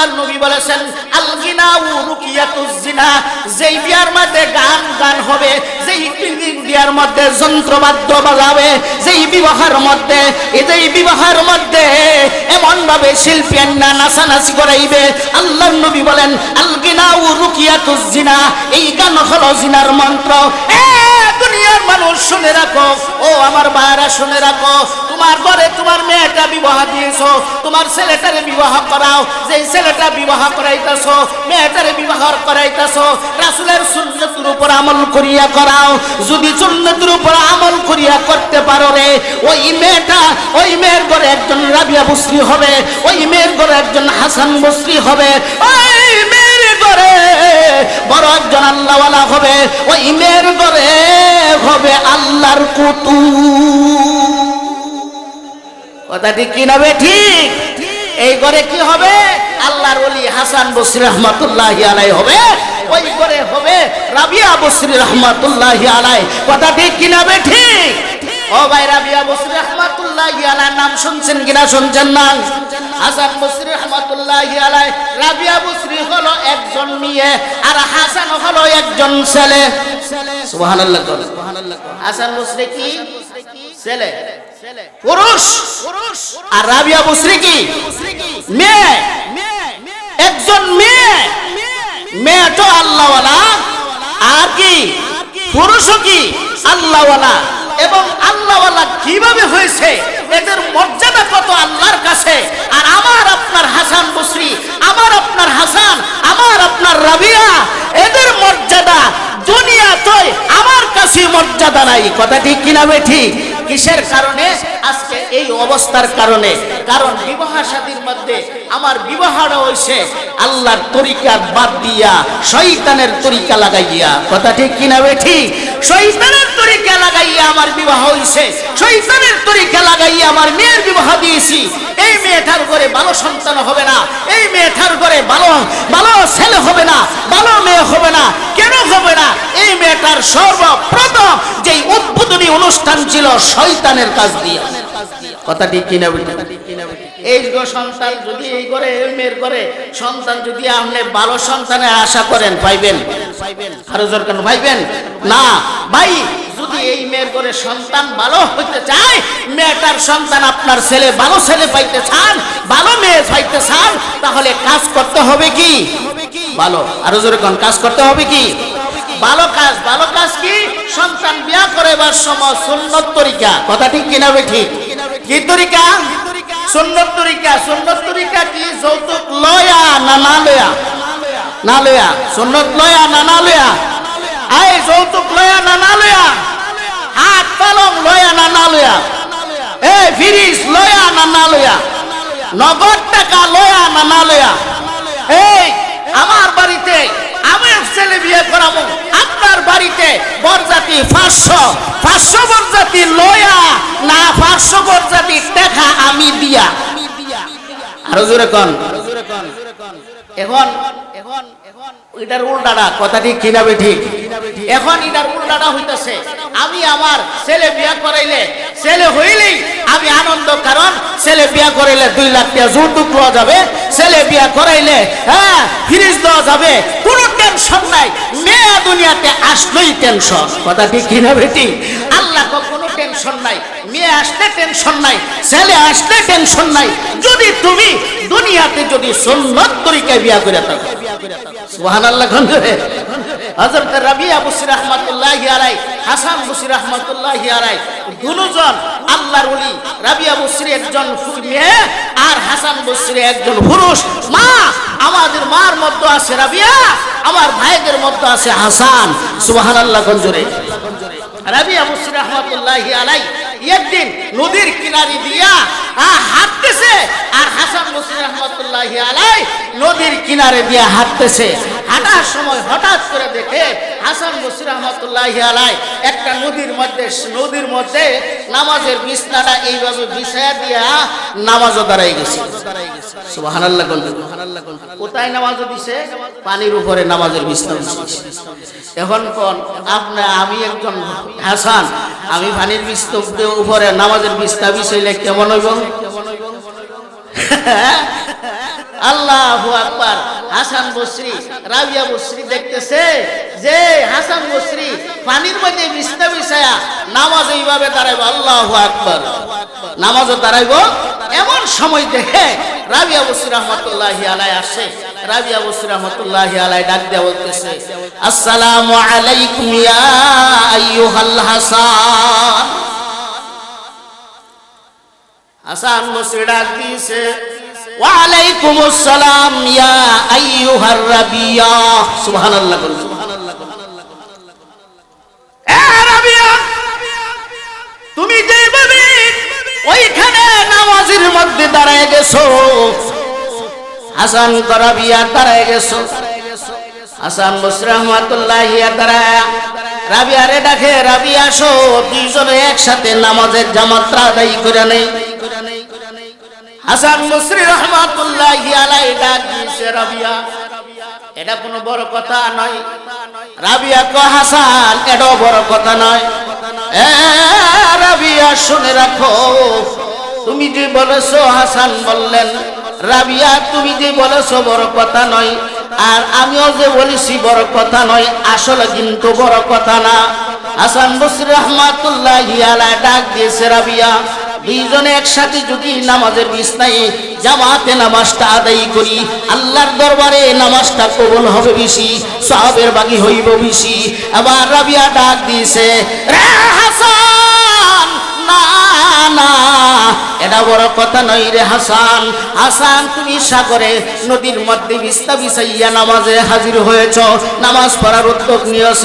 আল্লাহর নবী বলেছেন আল গিনা ও রুকিয়াতুজ জিনা যেই বিয়ার মধ্যে গান গান হবে, যেই বিয়ার মধ্যে যন্ত্রবাদ্য বাজাবে, যেই বিবাহের মধ্যে, এই বিবাহের মধ্যে এমন ভাবে শিল্পী না নাচানাচি করাইবে। আল্লাহর নবী বলেন আল গিনা ও রুকিয়াতুজ জিনা এই গান হলো জিনার মন্ত্র। মানুষ শুনে রাখো। ও আমার শুনে রাখো। তোমার ঘরে তোমার মেয়েটা বিবাহ তোমার বিবাহ করাও। ছেলেটা বিবাহ বিবাহ রাসুলের উপর আমল করিয়া করাও। যদি উপর আমল করিয়া করতে পারো রে, ওই মেয়েটা, ওই মেয়ের ঘরে একজন রাবিয়া বসরি হবে, ওই মেয়ের ঘরে একজন হাসান বসরি হবে। ওই বড় একজন আল্লাহওয়ালা হবে, ওই মেয়ের ঘরে হবে আল্লাহর কুতু কথা ঠিক কি নবে ঠিক? এই ঘরে কি হবে? আল্লাহর ওলি হাসান বসরি রহমাতুল্লাহ আলাই হবে, ওই ঘরে হবে রাবিয়া বসরি রহমাতুল্লাহ আলাই কথা ঠিক কি নবে ঠিক? ও ভাই রাবিয়া বসরি রহমাতুল্লাহ আলাই নাম শুনছেন কিনা শুনছেন না? হাসান বসরি রহমাতুল্লাহ আলাই রাবিয়া বসরি হলো একজন মেয়ে আর হাসান হলো একজন ছেলে। সুবহানাল্লাহ সুবহানাল্লাহ হাসান বসরি কি? ছেলে। পুরুষ। আর রাবিয়া বসরি কি? মেয়ে। একজন মেয়ে। মেয়ে তো আল্লাহওয়ালা। আর কি? পুরুষও কি? আল্লাহওয়ালা। এবং আল্লাহওয়ালা কীভাবে হয়েছে? এদের মর্যাদা কত আল্লাহর কাছে? আর আমার আপনার হাসান বসরি, আমার আপনার হাসান, আমার আপনার রাবিয়া, এদের মর্যাদা দুনিয়া দুনিয়াতে আমার কাছে মর্যাদা নাই। কথা ঠিক কিনা বেঠি? কিসের কারণে? আজকে এই অবস্থার কারণে। কারণ বিবাহ শাদীর মধ্যে আমার বিবাহটা হইছে আল্লাহর তরিকা বাদ দিয়া, শয়তানের তরিকা লাগাইয়া। কথা ঠিক কিনা বেঠি শয়তানের তরিকা লাগাইয়া আমার বিবাহ হইছে। শয়তানের তরিকা লাগাইয়া আমার মেয়ের বিবাহ দিয়েছি। এই মেয়েটার ঘরে ভালো সন্তান হবে না। এই মেয়েটার ঘরে ভালো ভালো ছেলে হবে না, ভালো মেয়ে হবে না। হবে না? এই মেয়েটার সর্বপ্রথম যেই উদ্বোধনী অনুষ্ঠান ছিল শয়তানের কাজ দিয়ে। কথা ঠিক কিনা এই সন্তান, যদি এই করে এই মেয়ের করে সন্তান, যদি আপনি ভালো সন্তানের আশা করেন, পাইবেন? আরও জোর কেন পাইবেন? না, ভাই, যদি এই মেয়ের করে সন্তান ভালো হইতে চায়, মেয়েটার সন্তান আপনার ছেলে ভালো ছেলে পাইতে চান, ভালো মেয়ে পাইতে চান, তাহলে কাজ করতে হবে কি? ভালো। আরও জোরে কোন কাজ করতে হবে কি? ভালো কাজ ভালো কাজ কি? সন্তান বিয়া করাবার সময় সুন্নত তরিকা। কথা ঠিক কিনা ঠিক? কি তরিকা? সুন্নত তরিকা সুন্নত তরিকা কি? যৌতুক লয়া না না লয়া? না লয়া। সুন্নত লয়া না না লয়া? আই যৌতুক লয়া না না লয়া? হাত পালং লয়া না না লয়া? এ, ফিরিস লয়া না না লয়া? নগদ টাকা লয়া না না লয়া? এই আমার বাড়িতে আমি ছেলে বিয়ে করাবো। আপনার বাড়িতে বরজাতি পাঁচশো পাঁচশো বরজাতি লয়া, না পাঁচশো বরজাতি টাকা আমি দিয়া। আরও জোরে কন। এখন এখন এখন, এটার উল্টাটা, কথা ঠিক কিনা বে ঠিক? এখন এটার উল্টাটা হইতাছে, আমি আমার ছেলে বিয়া করাইলে ছেলে হইলেই আমি আনন্দ, কারণ ছেলে বিয়া করাইলে দুই লাখ টাকা যৌতুক পাওয়া যাবে। ছেলে বিয়া করাইলে হ্যাঁ ফ্রিজ দেওয়া যাবে। কোনো টেনশন নাই। মেয়ে দুনিয়াতে আসলেই টেনশন। কথা ঠিক কিনা বেটি? আল্লাহ কোনো টেনশন নাই। মেয়ে আসলে টেনশন নাই। ছেলে আসলে টেনশন নাই। যদি তুমি দুনিয়াতে যদি সুন্নত তরিকায় বিয়া করে থাকো। সুবহানাল্লাহ গন্ধে হযরত রাবিয়া বসরি রাহমাতুল্লাহি আলাই হাসান বসরি রাহমাতুল্লাহি আলাই দুজন আল্লাহর ওলি রাবিয়া বসরি একজন মেয়ে আর হাসান বসরি একজন পুরুষ। মা, আমাদের মার মধ্যে আছে রাবিয়া, আমার ভাইদের মধ্যে আছে হাসান। সুবহানাল্লাহ গঞ্জরে রাবিয়া বসরি রাহমাতুল্লাহি আলাই একদিন নদীর কিনারে দিয়া হাঁটতেছে আর হাসান বসরি রহমতুল্লাহ আলাই নদীর কিনারে দিয়া হাঁটতেছে। হাঁটার সময় হঠাৎ করে দেখে হাসান বসরি রহমতুল্লাহ আলাই একটা নদীর মধ্যে নদীর মধ্যে নামাজের বিছনাটা এইভাবে বিছায়া দিয়া নামাজও দাঁড়াই গেছে। নামাজও দিছে? পানির উপরে নামাজের এখন আমি একজন হাসান, আমি পানির উপরে নামাজের কেমন হইব? আল্লাহু আকবার। হাসান বসরি, রাবিয়া বসরি দেখতেছে যে হাসান বসরি পানির মধ্যে বিছনা বিছায়া নামাজ এইভাবে দাঁড়াইব, আল্লাহু আকবার। নামাজও দাঁড়াইব। এমন সময় দেখে রাবিয়া বসরি রহমতুল্লাহ আলাই আসে। রাবিয়া বসরি রহমতুল্লাহ আলাই ডাক দেওয়া বলতেছে, আসসালামু আলাইকুম ইয়া আইয়ুহাল হাসান। হাসান বসরি ডাক দিয়েছে ওয়ালাইকুম আসসালাম ইয়া আইয়ুহার রাবিয়া। সুবহানাল্লাহ বলুন এ রাবিয়া, তুমি যেভাবে ওইখানে নামাজের মধ্যে দাঁড়ায় গেছো হাসান রাবিয়া দাঁড়ায় গেছো হাসান বসরি রহমাতুল্লাহ দাঁড়ায়। রাবিয়ারে ডাকে, রাবিয়া আসো, দুইজনে একসাথে নামাজের জামাত্রা আদায় করে নেই। হাসান মুসরি রহমাতুল্লাহ আলাই ডাক দিয়েছে, রাবিয়া। এটা কোনো বড় কথা নয়। রাবিয়া কো, হাসান, এটাও বড় কথা নয়। রাবিয়া, শুনে রাখো। তুমি যে বলেছ, হাসান বললেন, রাবিয়া, তুমি যে বলেছ, বড় কথা নয়। আর আমিও যে বলেছি, বড় কথা নয়, আসলে কিন্তু বড় কথা না। হাসান বসরি রহমাতুল্লাহ ডাক দিয়েছে, রাবিয়া। দুইজনে একসাথে যদি নামাজের বিছনায় জামাতে নামাজটা আদায় করি, আল্লাহর দরবারে নামাজটা কবল হবে বেশি, সাহাবের বাগি হইব বেশি। আবার রাবিয়া ডাক দিয়েছে, রে হাসান, না না। এটা বড় কথা নয় রে হাসান। হাসান, তুমি সাগরে নদীর মধ্যে বিস্তা বিছাইয়া নামাজে হাজির হয়েছ, নামাজ পড়ার উদ্যোগ নিয়েছ।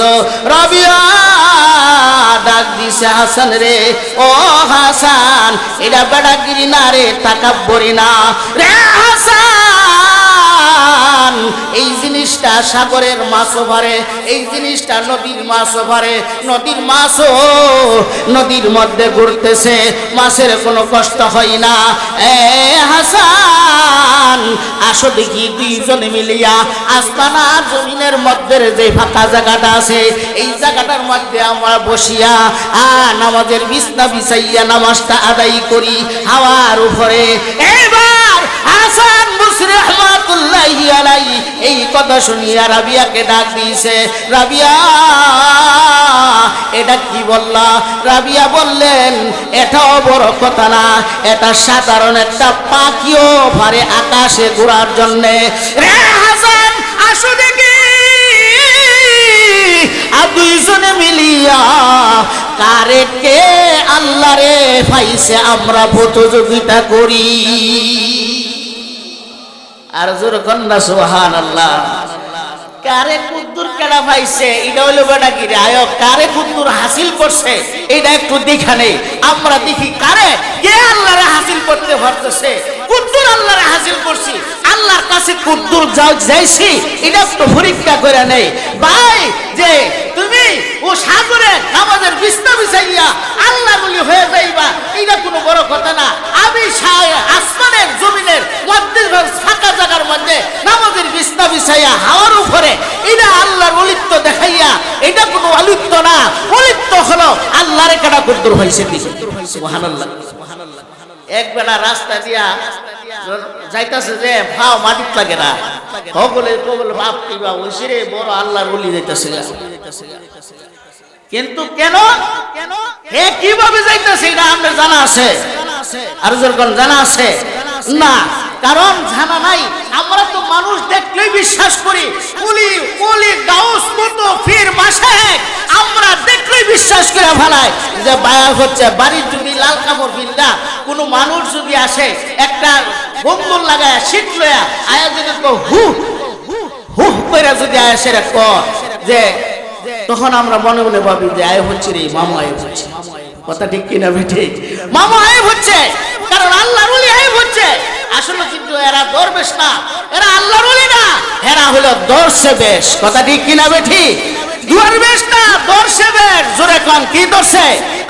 রাবিয়া, ডাক দিছে হাসান রে, ও হাসান এটা বেড়াগিরি না রে না। রে হাসান, এই জিনিসটা সাগরের মাছও ভরে এই জিনিসটা নদীর মাছও ভরে নদীর মাছও নদীর মধ্যে ঘুরতেছে মাছের কোনো কষ্ট হয় না এ হাসান, আসো দেখি দুইজনে মিলিয়া আস্তানা জমিনের মধ্যে যে ফাঁকা জায়গাটা আছে, এই জায়গাটার মধ্যে আমরা বসিয়া, আ, নামাজের বিছনা বিছাইয়া নামাজটা আদায় করি। হাওয়ার উপরে, এবার হাসান মুসরি রহমাতুল্লাহি আলাই এই কথা শুনিয়া রাবিয়াকে ডাক দিয়েছে, রাবিয়া, এটা কি বললা? রাবিয়া বললেন, এটাও বড় কথা না, এটা সাধারণ একটা পাখিও পারে আকাশে ঘোরার জন্যে। রে হাসান, আসো দেখি। আর দুইজনে মিলিয়া কারে কে আল্লাহ রে পাইছে আমরা প্রতিযোগিতা করি। আর জোর কন্যা সোহান আল্লাহ কারে কুদ্দুর কেডা পাইছে? এটা হলো বেটা কি আয়, কারে কুদ্দুর হাসিল করছে? এটা একটু দেখা নেই। আমরা দেখি কারে? কে আল্লাহরে হাসিল করতে পারতেছে? কুদ্দুর আল্লাহরে হাসিল করছি। আল্লাহর কাছে কুদ্দুর যাইছি, এটা একটু পরীক্ষা করে নেই। ভাই, যে তুমি ও সাগরে নামাজের বিস্তা বিছাইয়া আল্লাহ বলি হয়ে যাইবা, এটা কোনো বড় কথা না। আমি আসমানের জমিনের মধ্যে ফাঁকা জায়গার মধ্যে নামাজের বিস্তা বিছাইয়া হাওয়ার উপরে এটা আল্লাহর অলিত্ব দেখাইয়া, এটা কোনো অলিত্ব না। অলিত্ব হলো আল্লাহর কাটা কুদ্দুর হয়েছে সুবহানাল্লাহ। এক বেলা রাস্তা দিয়া যাইতাছে যে, ভাও মাটিত লাগে না। কবলে কবল বাপ কিবা ওইসে রে বড় আল্লাহর বলি যাইতাছে কিন্তু কেন? কেন হে, কীভাবে যাইতাছে এটা আমাদের জানা আছে। আর জানা আছে? না। কারণ জানা নাই, আমরা তো মানুষ দেখলেই বিশ্বাস করি। কুলি কুলি গাউস, কত, ফির, মাসে আমরা দেখলেই বিশ্বাস করে ফেলাই যে বায়া হচ্ছে বাড়ির যদি লাল কাপড় বিন্দা কোনো মানুষ যদি আসে, একটা বন্ধুর লাগায়, শীত লয়া আয়া যদি হু হু করে যদি আসে রে ক, যে তখন আমরা মনে মনে ভাবি যে আয় হচ্ছে রে, মামা আয় হচ্ছে। কথা ঠিক কিনা বেঠে? মামা আয় হচ্ছে, কারণ আল্লাহর আয় হচ্ছে। আসলে কিন্তু এরা দরবেশ না, এরা আল্লাহর ওলি না। এরা হলো দর্শে বেশ, কথা ঠিক কিনা বেঠি? দরবেশ না, দর্শে বেশ। জোরে কন, কি দর্শে?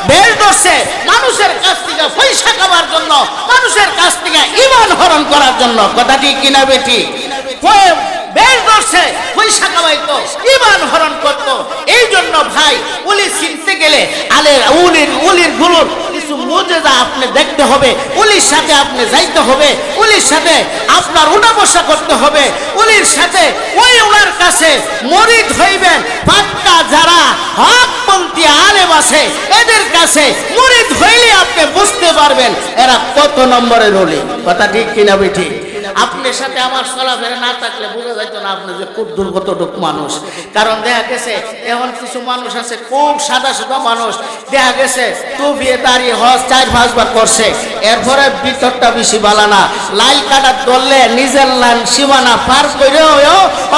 বেশ দর্শে। মানুষের কাছ থেকে পয়সা খাবার জন্য, মানুষের কাছ থেকে ইমান হরণ করার জন্য, কথা ঠিক কিনা বেঠি? বেশ দর্শে, পয়সা কামাইতো ইমান হরণ করত। এই জন্য ভাই উলি চিনতে গেলে আলের উলির উলির গুরুর কিছু মোজেজা আপনি দেখতে হবে, উলির সাথে আপনি যাইতে হবে, উলির সাথে আপনার উঠা বসা করতে হবে, উলির সাথে ওই ওনার কাছে মরিদ হইবেন, পাক্কা যারা হকপন্থী আলেম আছে, এদের কাছে মরিদ হইলে আপনি বুঝতে পারবেন এরা কত নম্বরের উলি। কথা ঠিক কিনা বেঠি? আপনার সাথে আমার চলাফেরা না থাকলে বোঝা যাইতো না আপনি যে খুব দুর্গতটুক মানুষ। কারণ দেখা গেছে, এমন কিছু মানুষ আছে, খুব সাদা সাদা মানুষ। দেখা গেছে তু বিয়ে দাঁড়িয়ে হজ, চার পাঁচবার করছে। এরপরে ভিতরটা বেশি বালা না। লাইল কাটার দললে নিজের লাইন সীমানা পার করে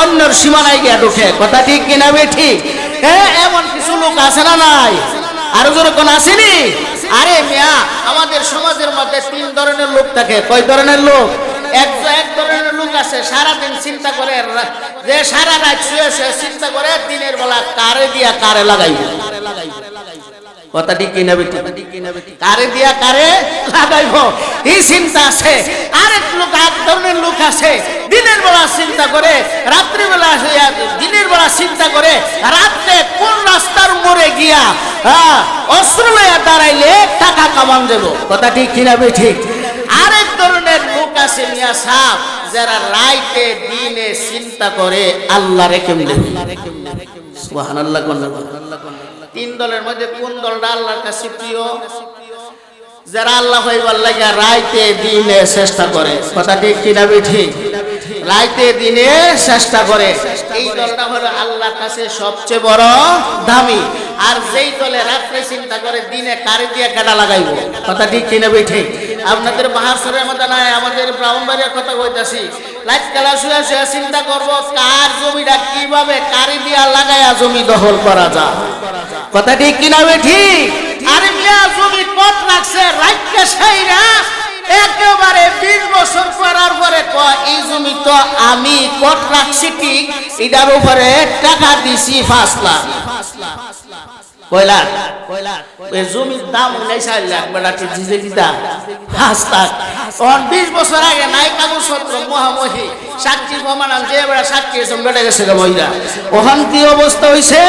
অন্যর সীমানায় গিয়ে ঢুকে। কথা ঠিক কিনা ঠিক। হ্যাঁ এমন কিছু লোক আছে না নাই? আরও জোরে কোন আসেনি আরে মিয়া, আমাদের সমাজের মধ্যে তিন ধরনের লোক থাকে। কয় ধরনের লোক? লোক আছে চিন্তা করে যে সারা করে দিনের বেলা কারে দিয়া কারে কারে কারে চিন্তা লোক আছে, দিনের বেলা চিন্তা করে রাত্রি বেলা দিনের বেলা চিন্তা করে, রাত্রে কোন রাস্তার মোড়ে গিয়া হ্যাঁ অস্ত্র লইয়া দাঁড়াইলে টাকা কামান দেব। কথা ঠিক কিনা ঠিক আরেক ধরনের লোক আছে মিয়া সাপ যারা রাইতে, দিনে চিন্তা করে আল্লাহ রে কেমনে সুবহানাল্লাহ তিন দলের মধ্যে কোন দলটা আল্লাহর কাছে যারা আল্লাহ হইবার লাগিয়া রাইতে, দিনে চেষ্টা করে। কথা ঠিক কিনা ঠিক রাইতে, দিনে চেষ্টা করে। এই দলটা হলো আল্লাহর কাছে সবচেয়ে বড় দামি। আর যেই দলে রাত্রে চিন্তা করে, দিনে কারে দিয়ে কাটা লাগাইব। কথা ঠিক কিনা ঠিক আপনাদের বাহাসরের মধ্যে নাই, আমাদের ব্রাহ্মণবাড়ির কথা কইতাছি। লাইট খেলা শুয়ে শুয়ে চিন্তা করব, কার জমিটা কীভাবে, কারি দিয়া লাগাইয়া জমি দখল করা যায়? কথা ঠিক কিনা ঠিক আরে মিয়া, জমি কট রাখছে রাখকে সেই না। একেবারে বিশ বছর করার পরে এই জমি তো আমি কট রাখছি ঠিক, এটার উপরে টাকা দিছি পাঁচ লাখ কয় লাখ ওই জমির দাম উনিশ লাখ বেড়াতে দিছে দিতা। বিশ বছর আগে নাই কাগজপত্র মহামহি সাক্ষী প্রমাণ যে বেড়া সাক্ষী এসব বেড়ে গেছে মহিলা। ওখান কি অবস্থা হয়েছে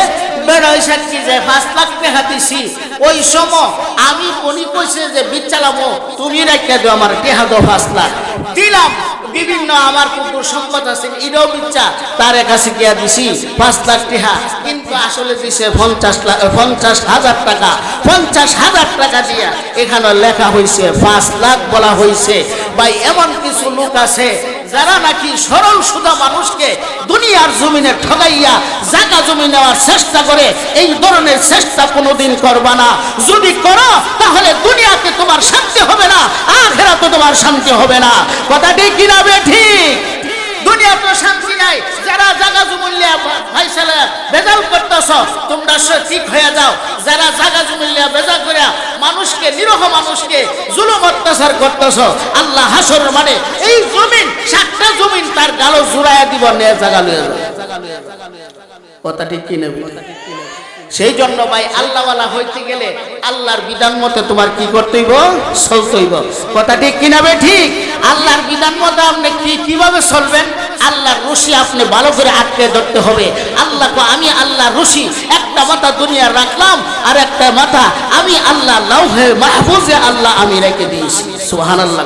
বেড়া ওই সাক্ষী যে পাঁচ লাখ টাকা দিছি। ওই সময় আমি উনি কইছে যে বিচ চালাবো তুমি রাখিয়া দিও আমার টেহা দো পাঁচ লাখ। দিলাম। বিভিন্ন আমার কুকুর সম্পদ আছে, এটাও বিচ্ছা তার কাছে গিয়া দিছি, পাঁচ লাখ টিহা। কিন্তু আসলে দিছে পঞ্চাশ লাখ পঞ্চাশ হাজার টাকা। পঞ্চাশ হাজার টাকা দিয়া এখানে লেখা হয়েছে পাঁচ লাখ বলা হয়েছে বা এমন কিছু লোক আছে যারা নাকি সরল সুদা মানুষকে দুনিয়ার জমিনে ঠগাইয়া জায়গা জমি নেওয়ার চেষ্টা করে, এই ধরনের চেষ্টা কোনোদিন করবা না। যদি করো, তাহলে দুনিয়াতে তোমার শান্তি হবে না আর হেরাতে তোমার শান্তি হবে না। কথাটি কিনাবে ঠিক? দুনিয়া তো শান্তি নাই। যারা জাগা জমিল্লা ভাইসালে ভেজাল করতেছ, তোমরা ঠিক হয়ে যাও। যারা জাগা জমিল্লা ভেজা করিয়া মানুষকে, নিরহ মানুষকে জুলুম অত্যাচার করতেছ, আল্লাহ হাসর মানে এই জমিন, সাতটা জমিন তার গালো জুড়াইয়া দিব, নিয়ে জায়গা লইয়া কথা ঠিক কি নেবে সেই জন্য ভাই আল্লাহওয়ালা হইতে গেলে আল্লাহর বিধান মতে তোমার কি করতেইব? চলতেইব। কথা ঠিক কিনাবে ঠিক। আল্লাহর বিধান মতে আপনি কি কীভাবে চলবেন? আল্লাহর রশি আপনি ভালো করে আটকে ধরতে হবে। আল্লাহ আমি আল্লাহ রশি, একটা মাথা দুনিয়া রাখলাম আর একটা মাথা আমি আল্লাহ লাউহে মাহফুজে আল্লাহ আমি রেখে দিয়েছি। সুহান আল্লাহ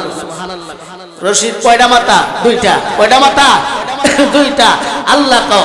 রশিদ কয়টা মাথা? দুইটা। কয়টা মাথা? দুইটা। আল্লাহ কও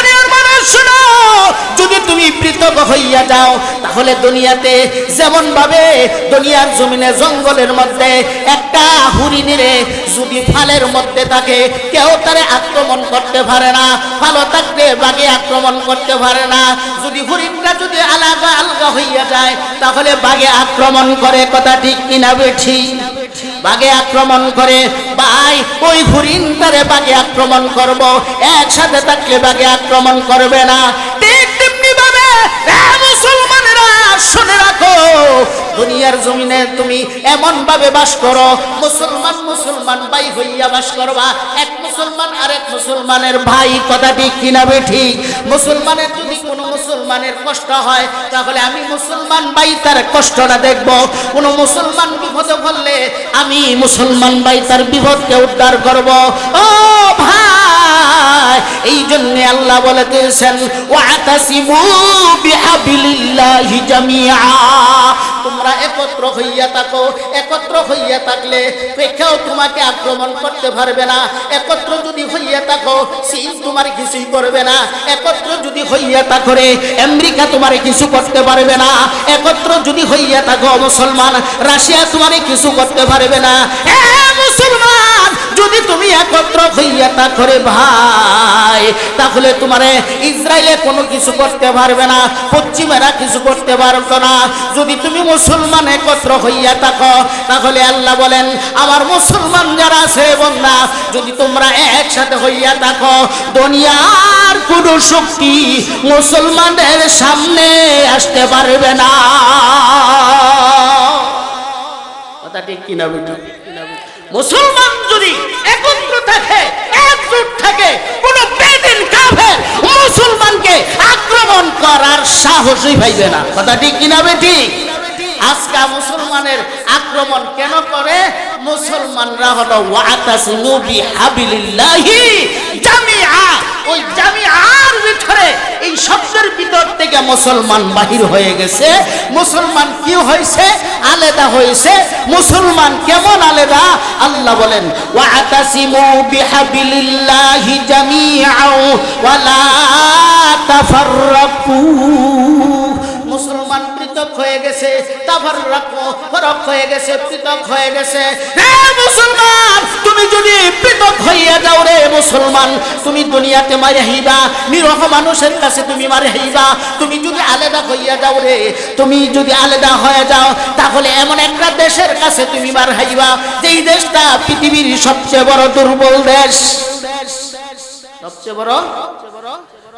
শুনো, যদি তুমি পৃথক হইয়া যাও, তাহলে দুনিয়াতে যেমন ভাবে দুনিয়ার জমিনে জঙ্গলের মধ্যে একটা হরিণীরে যদি ফালের মধ্যে থাকে, কেউ তারে আক্রমণ করতে পারে না, ভালো থাকলে বাঘে আক্রমণ করতে পারে না। যদি হরিণটা যদি আলাদা আলগা হইয়া যায়, তাহলে বাঘে আক্রমণ করে, কথা ঠিক কিনা বেঠি? বাঘে আক্রমণ করে। ভাই, ওই হরিণটারে বাগে আক্রমণ করব। একসাথে থাকলে বাঘে আক্রমণ করবে না। ঠিক তেমনি ভাবে মুসলমানেরা, শুনে রাখো দুনিয়ার জমিনে তুমি এমন ভাবে বাস করো, মুসলমান মুসলমান ভাই হইয়া বাস করবা, এক মুসলমান আরেক মুসলমানের ভাই, কথা ঠিক কিনা বে ঠিক? মুসলমানের যদি কোনো মুসলমানের কষ্ট হয়, তাহলে আমি মুসলমান ভাই তার কষ্টটা দেখব। কোনো মুসলমান বিপদে পড়লে আমি মুসলমান ভাই তার বিপদকে উদ্ধার করব। ও ভাই, এই জন্য আল্লাহ বলে দিয়েছেন ওয়াতাসিমু বিহাবিলিল্লাহি জামিআ। তোমরা একত্র হইয়া থাকো, একত্র হইয়া থাকলে কেউ তোমাকে আক্রমণ করতে পারবে না। একত্র যদি হইয়া থাকো, চীন তোমার কিছুই করবে না। একত্র যদি হইয়া থাকো রে, আমেরিকা তোমার কিছু করতে পারবে না। একত্র যদি হইয়া থাকো, মুসলমান, রাশিয়া তোমার কিছু করতে পারবে না। মুসলমান, যদি তুমি একত্র হইয়া থাকো রে ভাই, তাহলে তোমার ইসরায়েলে কোনো কিছু করতে পারবে না, পশ্চিমেরা কিছু করতে পারতো না। যদি তুমি মুসলমান একত্র হইয়া থাকো। তাহলে আল্লাহ বলেন, আমার মুসলমান যারা আছে বন্ধা, যদি তোমরা একসাথে হইয়া থাকো, দুনিয়ার কোন শক্তি মুসলমানদের সামনে আসতে পারবে না। কথা ঠিক কিনা বেটি মুসলমান যদি একত্র থাকে, একজোট থাকে, কোন বেদিন কাফের মুসলমানকে আক্রমণ করার সাহসই পাইবে না। কথা ঠিক কিনা বেটি আজকা মুসলমানের আক্রমণ কেন করে? মুসলমানরা হলো ওয়াতাসিমু বিহাবিলিল্লাহি জামিআ। ওই জামিআর ভিতরে এই শব্দের ভিতর থেকে মুসলমান বাহির হয়ে গেছে। মুসলমান কি হয়েছে? আলাদা হয়েছে। মুসলমান কেমন আলাদা? আল্লাহ বলেন ওয়াতাসিমু বিহাবিলিল্লাহি জামিআ ওয়ালা তাফাররাকু। মুসলমান পৃথক হয়ে গেছে, তাফার ফরক হয়ে গেছে, পৃথক হয়ে গেছে। হে মুসলমান, তুমি যদি পৃথক হইয়া যাও রে মুসলমান, তুমি দুনিয়াতে মারে হইবা নিরহ মানুষের কাছে তুমি মারে হইবা তুমি যদি আলাদা হইয়া যাও রে, তুমি যদি আলাদা হয়ে যাও, তাহলে এমন একটা দেশের কাছে তুমি মার হইবা যেই দেশটা পৃথিবীর সবচেয়ে বড় দুর্বল দেশ। সবচেয়ে বড় সবচেয়ে বড়?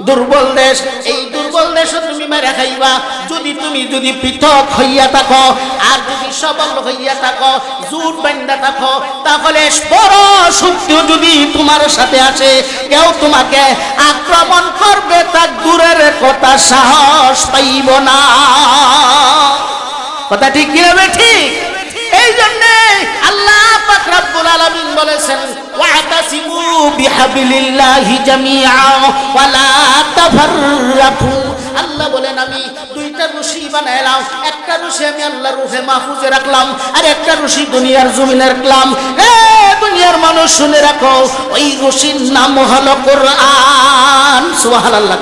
দুর্বল দেশ, এই দুর্বল দেশও তুমি মেরে খাইবা। যদি তুমি যদি পৃথক হইয়া থাকো, আর যদি সবল হইয়া থাকো, জুট বান্ধা থাকো, তাহলে বড় শক্তিও যদি তোমার সাথে আছে, কেউ তোমাকে আক্রমণ করবে, তার দূরের কথা সাহস পাইব না। কথা ঠিক কি হবে ঠিক? এই জন্য আল্লাহ পাক রব্বুল আলামিন বলেছেন, ওয়াতাসিমু বিহাবিলিল্লাহি জামিআ ওয়ালা তাফাররাকু। আল্লাহ বলেন, আমি দুইটা রশি বানাইলাম একটা রশি আমি আল্লাহর মাহফুজে রাখলাম আর একটা রশি দুনিয়ার জমিনে রাখলাম। এ দুনিয়ার মানুষ, শুনে রাখো, ওই রশির নাম হলো কোরআন। সুবহানাল্লাহ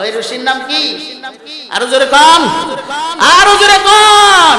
ওই রশির নাম কি? আরও জোরে কান। আরও জোরে কান।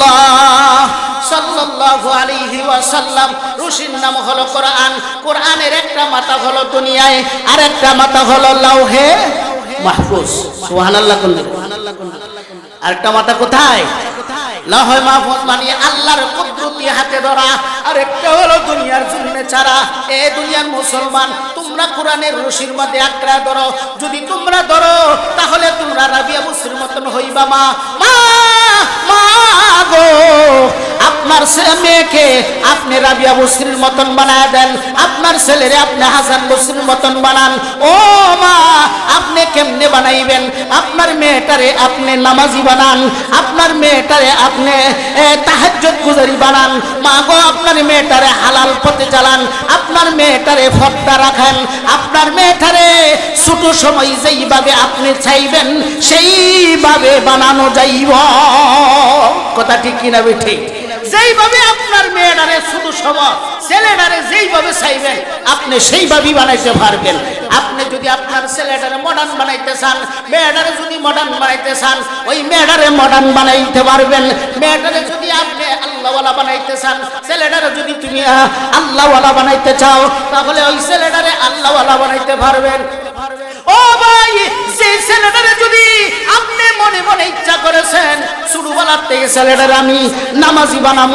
রাসূলুল্লাহ আর একটা কোথায়? মাহফুজ মানে আল্লাহর হাতে ধরা। হলো দুনিয়ার জন্য ছাড়া। এ দুনিয়ার মুসলমান, তোমরা কোরআনের রশির মধ্যে ধরো। যদি তোমরা ধরো, তাহলে তোমরা রাবিয়া মুসির মতন হইবা মা মা গো আপনার ছেলে মেয়েকে আপনি রাবিয়া বসরির মতন বানায় দেন, আপনার ছেলেরে আপনি হাসান বসরির মতন বানান। ও মা, আপনি কেমনে বানাইবেন? আপনার মেয়েটারে আপনি নামাজি বানান, আপনার মেয়েটারে আপনি তাহাজ্জত গুজারি বানান। মা গো, আপনার মেয়েটারে হালাল পথে চালান, আপনার মেয়েটারে ফট্টা রাখেন, আপনার মেয়েটারে ছোট সময় যেইভাবে আপনি চাইবেন, সেইভাবে বানানো যাইব। কথা ঠিক কিনা ঠিক যেইভাবে আপনার মেয়েটারে শুধু সময় ছেলেটারে যেইভাবে চাইবেন আপনি সেইভাবেই বানাইতে পারবেন। আপনি যদি আপনার ছেলেটারে মডার্ন বানাইতে চান, মেয়েটারে যদি মডার্ন বানাইতে চান, ওই মেয়েটারে মডার্ন বানাইতে পারবেন। মেয়েটারে যদি আপনি আল্লাহওয়ালা বানাইতে চান, ছেলেটারে যদি তুমি আল্লাহওয়ালা বানাইতে চাও, তাহলে ওই ছেলেটারে আল্লাহওয়ালা বানাইতে পারবেন। ও ভাই, যে ছেলেটারে যদি আপনি মনে মনে ইচ্ছা করেছেন ছোটবেলার থেকে ছেলেটারে আমি নামাজি ওই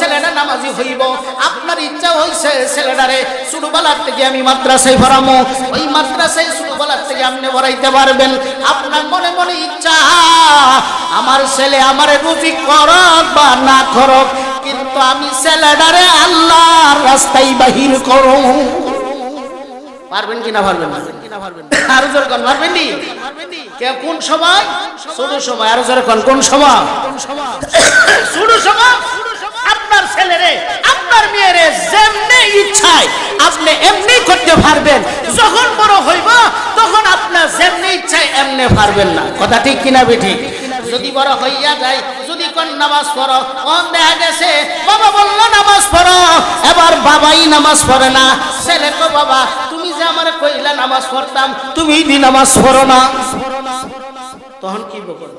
ছেলেটা নামাজি হইব। আপনার ইচ্ছা হইছে ছেলেটারে ছোটবেলার থেকে আমি মাদ্রাসায় ভরামো ওই মাদ্রাসায় ছোটবেলার থেকে আপনি ভরাইতে পারবেন। আপনার মনে মনে ইচ্ছা, আমার ছেলে আমারে রুজি করক বা না করক, কিন্তু আমি ছেলেটারে আল্লাহর রাস্তায় বাহির করো। পারবেন কিনা পারবেন না? আরও জোরে কোন, পারবেন নি? কে, কোন সময়? ছোট সময়, আরও জোরে কোন কোন সময়? ছোট সময় আপনার ছেলেরে, আপনার মেয়েরে যেমনি ইচ্ছায় আপনি এমনি করতে পারবেন। যখন বড় হইব, তখন আপনার যেমনি ইচ্ছায় এমনি পারবেন না। কথা ঠিক কিনা বেঠিক যদি বড় হইয়া যায়, যদি কোন নামাজ পড়ো, কোন দেখা গেছে, বাবা বলল, নামাজ পড়ো। এবার বাবাই নামাজ পড়ে না। ছেলে তো বাবা, তুমি যে আমার কইলা নামাজ পড়তাম, তুমি দি নামাজ পড়ো না। তখন কি বলব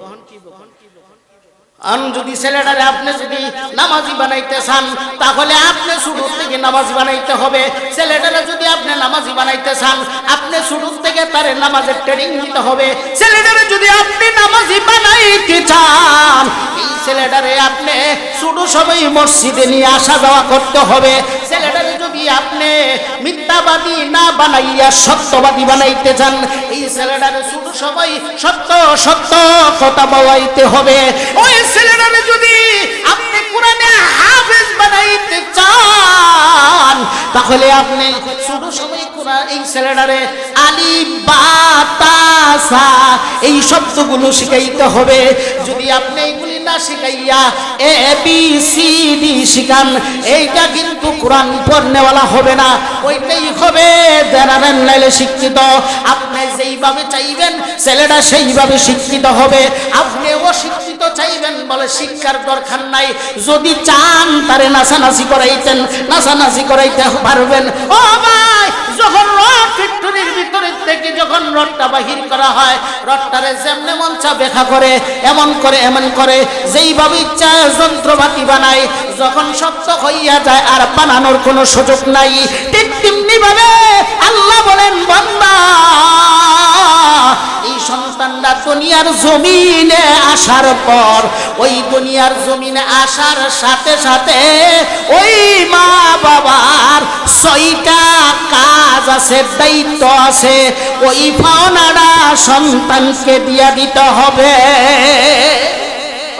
আন যদি ছেলেটারে আপনি যদি নামাজি বানাইতে চান, তাহলে আপনি শুরু থেকে নামাজি বানাইতে হবে। ছেলেটারে যদি আপনি নামাজি বানাইতে চান, আপনি শুরু থেকে তারে নামাজের ট্রেনিং নিতে হবে। ছেলেটারে যদি আপনি নামাজি বানাইতে চান ছেলেটারে আপনি শুধু সবাই মসজিদে নিয়ে আসা যাওয়া করতে হবে। ছেলেটারে যদি আপনি মিথ্যাবাদী না বানাইয়া সত্যবাদী বানাইতে চান, এই ছেলেটারে শুধু সবাই সত্য সত্য কথা বলাইতে হবে। ওই ছেলেটারে যদি আপনি কোরআনে হাফেজ বানাইতে চান, তাহলে আপনি শুধু সবাই কোরআন, এই ছেলেটারে আলিফ বা তাসা এই শব্দগুলো শিখাইতে হবে। যদি আপনি এইগুলি না শিখাইয়া, এ বি সি ডি শিখান। এইটা কিন্তু কোরআন পড়নেওয়ালা হবে না, ওইটাই হবে জেনারেল লাইলে শিক্ষিত। আপনি যেইভাবে চাইবেন ছেলেটা সেইভাবে শিক্ষিত হবে। আপনি অশিক্ষিত চাইবেন বলে শিক্ষার দরকার নাই। যদি চান তারে নাচানাচি করাইতেন, নাচানাচি করাইতে পারবেন। ও ভাই, যখন রড ফ্যাক্টরির ভিতরে থেকে যখন রডটা বাহির করা হয় রডটারে যেমনে মঞ্চা ব্যাখ্যা করে, এমন করে এমন করে। যেইভাবে ইচ্ছা যন্ত্রপাতি বানায়, যখন শক্ত হইয়া যায় আর বানানোর কোনো সুযোগ নাই, ঠিক তেমনি ভাবে আল্লাহ বলেন, বান্দা, এই সন্তানরা দুনিয়ার জমিনে আসার পর, ওই দুনিয়ার জমিনে আসার সাথে সাথে ওই মা বাবার ছয়টা কাজ আছে, দায়িত্ব আছে, ওই ভাওনাটা সন্তানকে দিয়া দিতে হবে।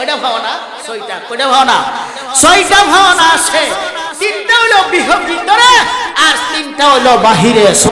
কয়টা ভাওনা? ছয়টা। কয়টা ভাওনা? ছয়টা ভাওনা আছে। তিনটা হলো বিহ ভিতরে আর তিনটা হলো বাহিরে।